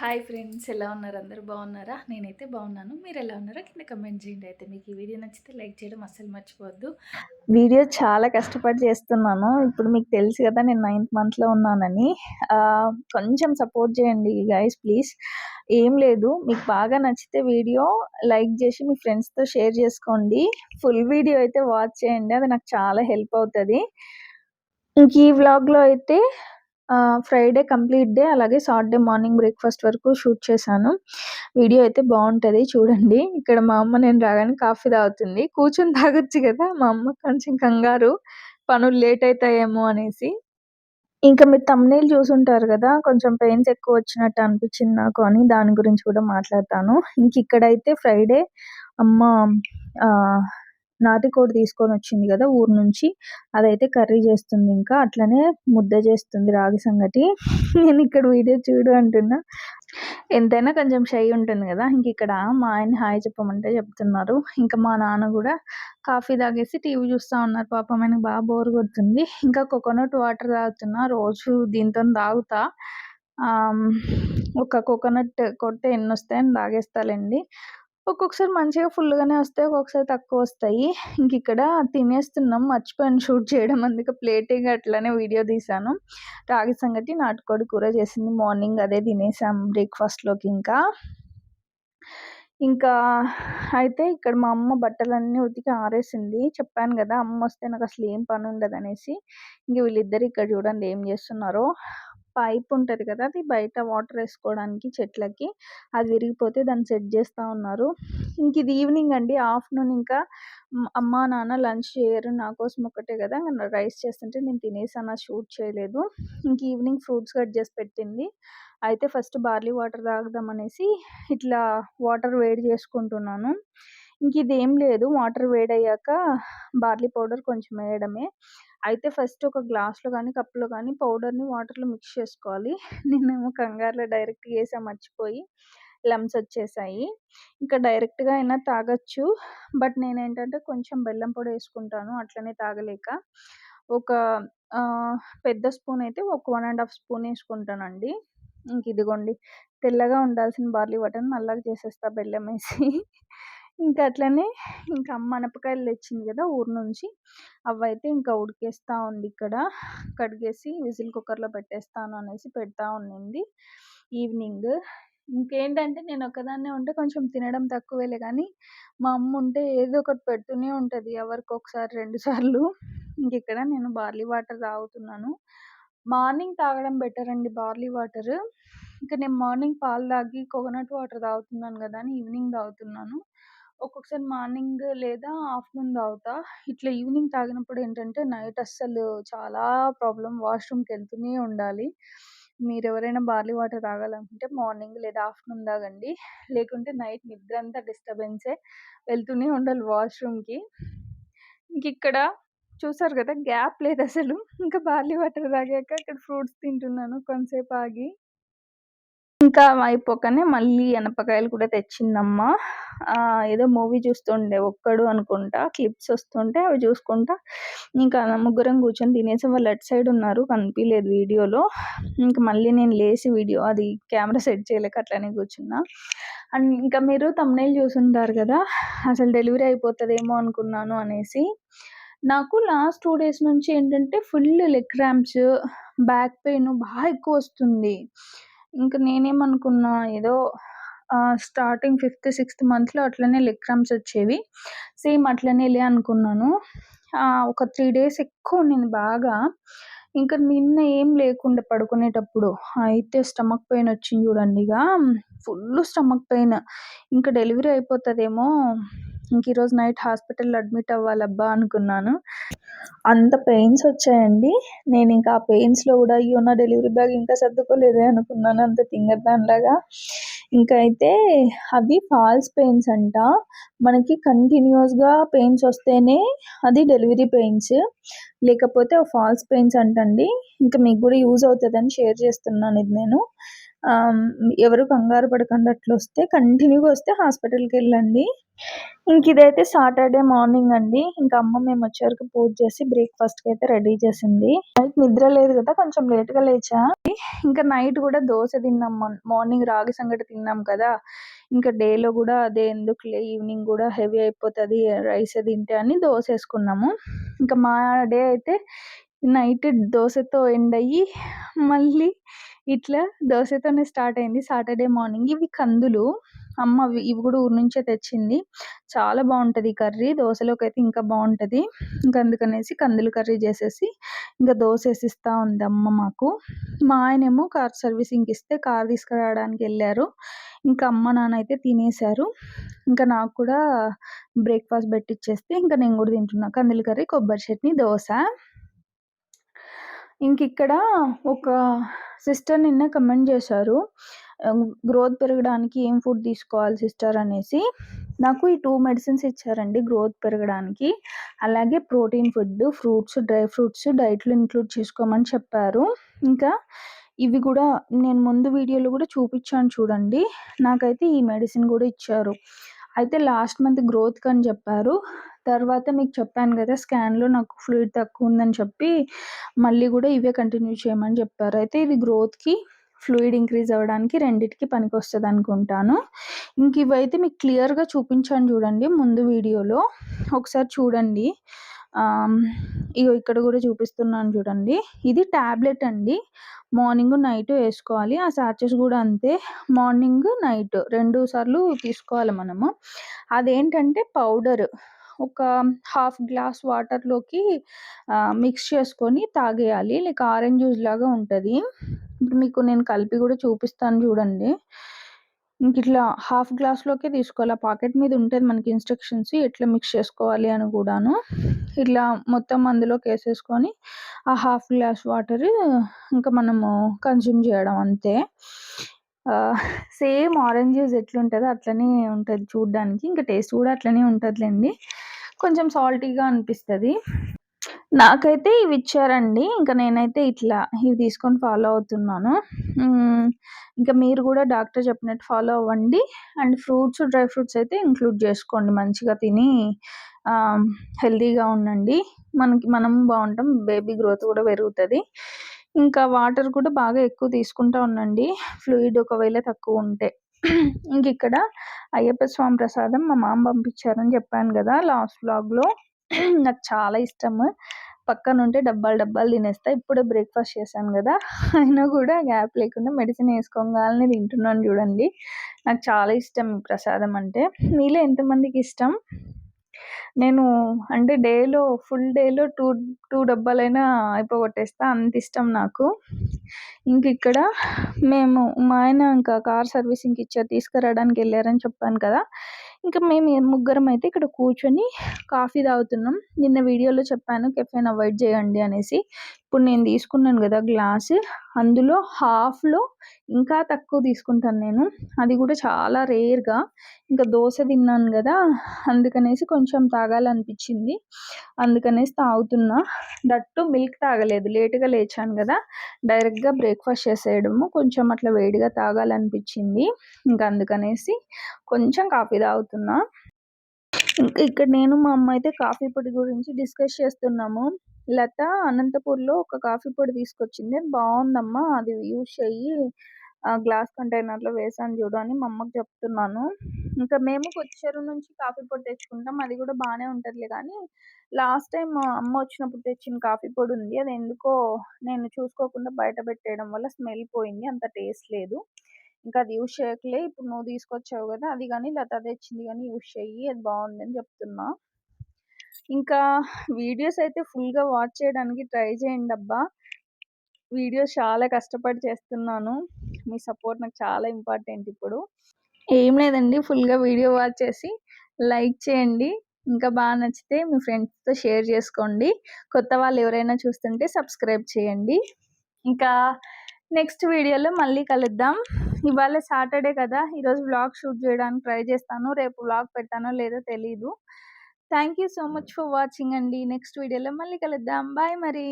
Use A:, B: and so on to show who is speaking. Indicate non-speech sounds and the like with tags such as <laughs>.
A: Hi friends ఎలా ఉన్నారు? అందరూ బాగున్నారా? నేనైతే బాగున్నాను. మీరు ఎలా ఉన్నారో కింద కమెంట్ చేయండి. అయితే మీకు ఈ వీడియో నచ్చితే లైక్ చేయడం అస్సలు మర్చిపోవద్దు. వీడియో చాలా కష్టపడి చేస్తున్నాను. ఇప్పుడు మీకు తెలుసు కదా నేను నైన్త్ మంత్లో ఉన్నానని. కొంచెం సపోర్ట్ చేయండి గైస్ ప్లీజ్ ఏం లేదు మీకు బాగా నచ్చితే వీడియో లైక్ చేసి మీ ఫ్రెండ్స్తో షేర్ చేసుకోండి. ఫుల్ వీడియో అయితే వాచ్ చేయండి. అది నాకు చాలా హెల్ప్ అవుతుంది. ఇంక ఈ వ్లాగ్లో అయితే ఫ్రైడే కంప్లీట్ డే అలాగే సాటర్డే మార్నింగ్ బ్రేక్ఫాస్ట్ వరకు షూట్ చేశాను. వీడియో అయితే బాగుంటుంది చూడండి. ఇక్కడ మా అమ్మ నేను రాగానే కాఫీ తాగుతుంది. కూర్చొని తాగొచ్చు కదా మా అమ్మ కొంచెం కంగారు. పనులు లేట్ అవుతాయేమో అనేసి. ఇంకా మీరు తమ్నేల్ చూసుంటారు కదా కొంచెం పెయిన్స్ ఎక్కువ వచ్చినట్టు అనిపించింది నాకు అని దాని గురించి కూడా మాట్లాడతాను. ఇంక ఇక్కడైతే ఫ్రైడే అమ్మ ఆ, నాటుకోడి తీసుకొని వచ్చింది కదా ఊరు నుంచి. అదైతే కర్రీ చేస్తుంది ఇంకా. అట్లనే ముద్ద చేస్తుంది రాగి సంగటి. నేను ఇక్కడ వీడియో చూడు అంటున్నా. ఎంతైనా కొంచెం షై ఉంటుంది కదా. ఇంక ఇక్కడ మా ఆయన హాయ్ చెప్పమంటే చెప్తున్నారు. ఇంకా మా నాన్న కూడా కాఫీ తాగేసి టీవీ చూస్తూ ఉన్నారు. పాపం ఆయనకు బాగా బోర్ కొడుతుంది. ఇంకా కోకోనట్ వాటర్ తాగుతున్నా. రోజు దీంతో తాగుతా. ఒక కోకోనట్ కొట్టే ఎన్ని వస్తాయని తాగేస్తాలేండి. ఒక్కొక్కసారి మంచిగా ఫుల్గానే వస్తాయి ఒక్కొక్కసారి తక్కువ వస్తాయి. ఇంక ఇక్కడ తినేస్తున్నాం మర్చిపోయాను షూట్ చేయడం. అందుకే ప్లేటింగ్ అట్లనే వీడియో తీశాను. రాగి సంగటి నాటుకోడి కూర చేసింది మార్నింగ్ అదే తినేసాం బ్రేక్ఫాస్ట్లోకి ఇంకా. ఇంకా అయితే ఇక్కడ మా అమ్మ బట్టలన్నీ ఉతికి ఆరేసింది. చెప్పాను కదా అమ్మ వస్తే నాకు అసలు ఏం పని ఉండదు అనేసి. ఇంక వీళ్ళిద్దరు ఇక్కడ చూడండి ఏం చేస్తున్నారో. పైప్ ఉంటుంది కదా అది బయట వాటర్ వేసుకోవడానికి చెట్లకి. అది విరిగిపోతే దాన్ని సెట్ చేస్తూ ఉన్నారు. ఇంక ఇది ఈవినింగ్ అండి. ఆఫ్టర్నూన్ ఇంకా అమ్మ నాన్న లంచ్ చేయరు. నా కోసం ఒకటే కదా రైస్ చేస్తుంటే నేను తినేసాను షూట్ చేయలేదు. ఇంక ఈవినింగ్ ఫ్రూట్స్ కట్ చేసి పెట్టింది. అయితే ఫస్ట్ బార్లీ వాటర్ తాగుదాం అనేసి ఇట్లా వాటర్ వేడి చేసుకుంటున్నాను. ఇంక ఇదేం లేదు. వాటర్ వేడయ్యాక బార్లీ పౌడర్ కొంచెం వేయడమే. అయితే ఫస్ట్ ఒక గ్లాస్లో కానీ కప్పులో కానీ పౌడర్ని వాటర్లో మిక్స్ చేసుకోవాలి. <laughs> నేనేమో కంగారులో డైరెక్ట్గా వేసా మర్చిపోయి లమ్స్ వచ్చేసాయి. ఇంకా డైరెక్ట్గా అయినా తాగొచ్చు. బట్ నేనేంటంటే కొంచెం బెల్లం పొడి వేసుకుంటాను అట్లనే తాగలేక. ఒక పెద్ద స్పూన్ అయితే ఒక వన్ అండ్ హాఫ్ స్పూన్ వేసుకుంటానండి. ఇంక ఇదిగోండి తెల్లగా ఉండాల్సిన బార్లీ వాటర్ నల్లగా చేసేస్తా బెల్లం వేసి. ఇంకా అట్లనే ఇంకా అమ్మ అనపకాయలు తెచ్చింది కదా ఊరు నుంచి. అవైతే ఇంకా ఉడికేస్తా ఉంది ఇక్కడ. కడిగేసి విజిల్ కుక్కర్లో పెట్టేస్తాను అనేసి పెడతా ఉన్నింది. ఈవినింగ్. ఇంకేంటంటే నేను ఒక్కదాన్నే ఉంటే కొంచెం తినడం తక్కువేలే కానీ మా అమ్మ ఉంటే ఏదో ఒకటి పెడుతూనే ఉంటుంది ఎవరికి ఒకసారి రెండు సార్లు. ఇంక ఇక్కడ నేను బార్లీ వాటర్ తాగుతున్నాను. మార్నింగ్ తాగడం బెటర్ అండి బార్లీ వాటర్. ఇంకా నేను మార్నింగ్ పాలు తాగి కోకోనట్ వాటర్ తాగుతున్నాను కదా అని ఈవినింగ్ తాగుతున్నాను. ఒక్కొక్కసారి మార్నింగ్ లేదా ఆఫ్టర్నూన్ తాగుతా. ఇట్లా ఈవినింగ్ తాగినప్పుడు ఏంటంటే నైట్ అస్సలు చాలా ప్రాబ్లం వాష్రూమ్కి వెళ్తూనే ఉండాలి. మీరు ఎవరైనా బార్లీ వాటర్ తాగాలనుకుంటే మార్నింగ్ లేదా ఆఫ్టర్నూన్ తాగండి. లేకుంటే నైట్ నిద్ర అంతా డిస్టర్బెన్సే వెళ్తూనే ఉండాలి వాష్రూమ్కి. ఇంక ఇక్కడ చూసారు కదా గ్యాప్ లేదు అసలు. ఇంకా బార్లీ వాటర్ తాగాక ఇక్కడ ఫ్రూట్స్ తింటున్నాను కొంతసేపు ఆగి. ఇంకా అయిపోకనే మళ్ళీ అనపకాయలు కూడా తెచ్చిందమ్మ. ఏదో మూవీ చూస్తుండే ఒక్కడు అనుకుంటా. క్లిప్స్ వస్తుంటే అవి చూసుకుంటా. ఇంకా ముగ్గురం కూర్చొని తినేసి వాళ్ళు అటు సైడ్ ఉన్నారు కనిపించలేదు వీడియోలో. ఇంకా మళ్ళీ నేను లేచి వీడియో అది కెమెరా సెట్ చేయలేక అట్లనే కూర్చున్నా. అండ్ ఇంకా మీరు తమ్నైల్ చూసుంటారు కదా అసలు డెలివరీ అయిపోతుందేమో అనుకున్నాను అనేసి. నాకు లాస్ట్ టూ డేస్ నుంచి ఏంటంటే full leg cramps back pain బాగా ఎక్కువ వస్తుంది. ఇంకా నేనేమనుకున్నా ఏదో స్టార్టింగ్ ఫిఫ్త్ సిక్స్త్ మంత్లో అట్లనే లెగ్ క్రాంప్స్ వచ్చేవి. సేమ్ అట్లనే లే అనుకున్నాను. ఒక త్రీ డేస్ ఎక్కువ నేను బాగా. ఇంకా నిన్న ఏం లేకుండా పడుకునేటప్పుడు అయితే స్టమక్ పెయిన్ వచ్చింది చూడండి ఇక ఫుల్ స్టమక్ పెయిన్ ఇంకా డెలివరీ అయిపోతుందేమో. ఇంక ఈరోజు నైట్ హాస్పిటల్లో అడ్మిట్ అవ్వాలబ్బా అనుకున్నాను. అంత పెయిన్స్ వచ్చాయండి. నేను ఇంకా ఆ పెయిన్స్లో కూడా అయ్యో నా డెలివరీ బ్యాగ్ ఇంకా సర్దుకోలేదే అనుకున్నాను. అంత తింగరదానిలాగా. ఇంకా అయితే అవి ఫాల్స్ పెయిన్స్ అంట. మనకి కంటిన్యూస్గా పెయిన్స్ వస్తేనే అది డెలివరీ పెయిన్స్. లేకపోతే ఫాల్స్ పెయిన్స్ అంటండి. ఇంకా మీకు కూడా యూజ్ అవుతుందని షేర్ చేస్తున్నాను ఇది నేను. ఎవరు కంగారు పడకండి అట్లా వస్తే కంటిన్యూగా వస్తే హాస్పిటల్కి వెళ్ళండి. ఇంక ఇదైతే సాటర్డే మార్నింగ్ అండి. ఇంకా అమ్మ మేము వచ్చేవరకు పూజ చేసి బ్రేక్ఫాస్ట్కి అయితే రెడీ చేసింది. నైట్ నిద్ర లేదు కదా కొంచెం లేట్గా లేచా. ఇంకా నైట్ కూడా దోశ తిన్నాం మార్నింగ్ రాగి సంగటి తిన్నాం కదా. ఇంకా డేలో కూడా అదే ఎందుకులే ఈవినింగ్ కూడా హెవీ అయిపోతుంది రైస్ తింటే అని దోశ వేసుకున్నాము. ఇంకా మా డే అయితే నైట్ దోశతో ఎండ్ అయ్యి మళ్ళీ ఇట్లా దోశతోనే స్టార్ట్ అయింది సాటర్డే మార్నింగ్. ఇవి కందులు. అమ్మ ఇవి కూడా ఊరి నుంచే తెచ్చింది. చాలా బాగుంటుంది కర్రీ. దోశలోకి అయితే ఇంకా బాగుంటుంది. ఇంకా అందుకనేసి కందులు కర్రీ చేసేసి ఇంకా దోశ వేసిస్తూ ఉంది అమ్మ మాకు. మా ఆయనేమో కార్ సర్వీసింగ్కి ఇస్తే కార్ తీసుకురావడానికి వెళ్ళారు. ఇంకా అమ్మ నాన్న అయితే తినేశారు. ఇంకా నాకు కూడా బ్రేక్ఫాస్ట్ పెట్టిచ్చేస్తే ఇంకా నేను కూడా తింటున్నా. కందులు కర్రీ కొబ్బరి చట్నీ దోశ. ఇంక ఇక్కడ ఒక సిస్టర్ నిన్న కమెంట్ చేశారు గ్రోత్ పెరగడానికి ఏం ఫుడ్ తీసుకోవాలి సిస్టర్? అనేసి. నాకు ఈ టూ మెడిసిన్స్ ఇచ్చారండి గ్రోత్ పెరగడానికి. అలాగే protein food fruits dry fruits డైట్లో ఇంక్లూడ్ చేసుకోమని చెప్పారు. ఇంకా ఇవి కూడా నేను ముందు వీడియోలో కూడా చూపించాను చూడండి. నాకైతే ఈ మెడిసిన్ కూడా ఇచ్చారు. అయితే లాస్ట్ మంత్ గ్రోత్ అని చెప్పారు. తర్వాత మీకు చెప్పాను కదా స్కాన్లో నాకు ఫ్లూయిడ్ తక్కువ ఉందని చెప్పి మళ్ళీ కూడా ఇవే కంటిన్యూ చేయమని చెప్పారు. అయితే ఇది గ్రోత్కి ఫ్లూయిడ్ ఇంక్రీజ్ అవ్వడానికి రెండిటికి పనికి వస్తుంది అనుకుంటాను. ఇంక ఇవైతే మీకు క్లియర్గా చూపించాను చూడండి ముందు వీడియోలో. ఒకసారి చూడండి. ఇగో ఇక్కడ కూడా చూపిస్తున్నాను చూడండి. ఇది ట్యాబ్లెట్ అండి. మార్నింగ్ నైట్ వేసుకోవాలి. ఆ సాచెస్ కూడా అంతే. మార్నింగ్ నైట్ రెండు సార్లు తీసుకోవాలి మనము. అదేంటంటే పౌడర్ ఒక హాఫ్ గ్లాస్ వాటర్లోకి మిక్స్ చేసుకొని తాగేయాలి. లైక్ ఆరెంజ్ జ్యూస్ లాగా ఉంటుంది. ఇప్పుడు మీకు నేను కలిపి కూడా చూపిస్తాను చూడండి. ఇంక ఇట్లా హాఫ్ గ్లాస్లోకే తీసుకోవాలి? ఆ పాకెట్ మీద ఉంటుంది మనకి ఇన్స్ట్రక్షన్స్ ఎట్లా మిక్స్ చేసుకోవాలి అని కూడాను. ఇట్లా మొత్తం అందులోకి వేసేసుకొని ఆ హాఫ్ గ్లాస్ వాటర్ ఇంకా మనము కన్జ్యూమ్ చేయడం అంతే. సేమ్ ఆరెంజ్ జ్యూస్ ఎట్లుంటుందో అట్లనే ఉంటుంది చూడడానికి. ఇంకా టేస్ట్ కూడా అట్లనే ఉంటుందిలేండి. కొంచెం సాల్టీగా అనిపిస్తుంది. నాకైతే ఇవి ఇచ్చారండి. ఇంకా నేనైతే ఇట్లా ఇవి తీసుకొని ఫాలో అవుతున్నాను. ఇంకా మీరు కూడా డాక్టర్ చెప్పినట్టు ఫాలో అవ్వండి. అండ్ ఫ్రూట్స్ డ్రై ఫ్రూట్స్ అయితే ఇంక్లూడ్ చేసుకోండి. మంచిగా తిని హెల్తీగా ఉండండి. మనకి మనం బాగుంటాం. బేబీ గ్రోత్ కూడా పెరుగుతుంది. ఇంకా వాటర్ కూడా బాగా ఎక్కువ తీసుకుంటూ ఉండండి. ఫ్లూయిడ్ ఒకవేళ తక్కువ ఉంటే. ఇంక ఇక్కడ అయ్యప్ప స్వామి ప్రసాదం మా మామ పంపించారని చెప్పాను కదా లాస్ట్ బ్లాగ్లో <clears throat> నాకు చాలా ఇష్టము. పక్కన ఉంటే డబ్బాలు డబ్బాలు తినేస్తా. ఇప్పుడే బ్రేక్ఫాస్ట్ చేశాను కదా. <laughs> అయినా కూడా గ్యాప్ లేకుండా మెడిసిన్ వేసుకోగాలని తింటున్నాను చూడండి. నాకు చాలా ఇష్టం ప్రసాదం అంటే. మీలో ఎంతమందికి ఇష్టం? నేను అంటే డేలో ఫుల్ డేలో టూ టూ డబ్బాలైనా అయిపోగొట్టేస్తా. అంత ఇష్టం నాకు. ఇంక ఇక్కడ మేము మా ఆయన ఇంకా కార్ సర్వీసింగ్కి ఇచ్చారు. తీసుకురావడానికి వెళ్ళారని చెప్పాను కదా. ఇంకా మేము ముగ్గురం అయితే ఇక్కడ కూర్చొని కాఫీ తాగుతున్నాం. నిన్న వీడియోలో చెప్పాను కెఫెన్ అవాయిడ్ చేయండి అనేసి. ఇప్పుడు నేను తీసుకున్నాను కదా గ్లాస్. అందులో హాఫ్లో ఇంకా తక్కువ తీసుకుంటాను నేను. అది కూడా చాలా రేర్గా. ఇంకా దోశ తిన్నాను కదా అందుకనేసి కొంచెం తాగాలనిపించింది. అందుకనేసి తాగుతున్నా. దట్టు మిల్క్ తాగలేదు. లేటుగా లేచాను కదా డైరెక్ట్గా బ్రేక్ఫాస్ట్ చేసేయడము. కొంచెం అట్లా వేడిగా తాగాలనిపించింది. ఇంకా అందుకనేసి కొంచెం కాఫీ తాగుతున్నా. ఇంకా ఇక్కడ నేను మా అమ్మ అయితే కాఫీ పొడి గురించి డిస్కస్ చేస్తున్నాము. లత అనంతపూర్లో ఒక కాఫీ పొడి తీసుకొచ్చింది. బాగుందమ్మా అది యూజ్ చెయ్యి. గ్లాస్ కంటైనర్లో వేసాను చూడు అని మా అమ్మకి చెప్తున్నాను. ఇంకా మేము కొచ్చేరు నుంచి కాఫీ పొడి తెచ్చుకుంటాం అది కూడా బాగానే ఉంటుందిలే కానీ లాస్ట్ టైం అమ్మ వచ్చినప్పుడు తెచ్చిన కాఫీ పొడి ఉంది. అది ఎందుకో నేను చూసుకోకుండా బయట పెట్టేయడం వల్ల స్మెల్ పోయింది. అంత టేస్ట్ లేదు. ఇంకా అది యూస్ చేయకలే ఇప్పుడు నువ్వు తీసుకొచ్చావు కదా అది కానీ లత తెచ్చింది కానీ యూస్ చెయ్యి. అది బాగుంది అని చెప్తున్నా. ఇంకా వీడియోస్ అయితే ఫుల్గా వాచ్ చేయడానికి ట్రై చేయండి అబ్బా. వీడియోస్ చాలా కష్టపడి చేస్తున్నాను. మీ సపోర్ట్ నాకు చాలా ఇంపార్టెంట్ ఇప్పుడు. ఏం లేదండి ఫుల్గా వీడియో వాచ్ చేసి లైక్ చేయండి. ఇంకా బాగా నచ్చితే మీ ఫ్రెండ్స్తో షేర్ చేసుకోండి. కొత్త వాళ్ళు ఎవరైనా చూస్తుంటే సబ్స్క్రైబ్ చేయండి. ఇంకా నెక్స్ట్ వీడియోలో మళ్ళీ కలుద్దాం. ఇవాళ సాటర్డే కదా ఈరోజు వ్లాగ్ షూట్ చేయడానికి ట్రై చేస్తాను. రేపు వ్లాగ్ పెడతానో లేదో తెలీదు. Thank you so much for watching అండి. నెక్స్ట్ వీడియోలో మళ్ళీ కలుద్దాం. బాయ్ మరి.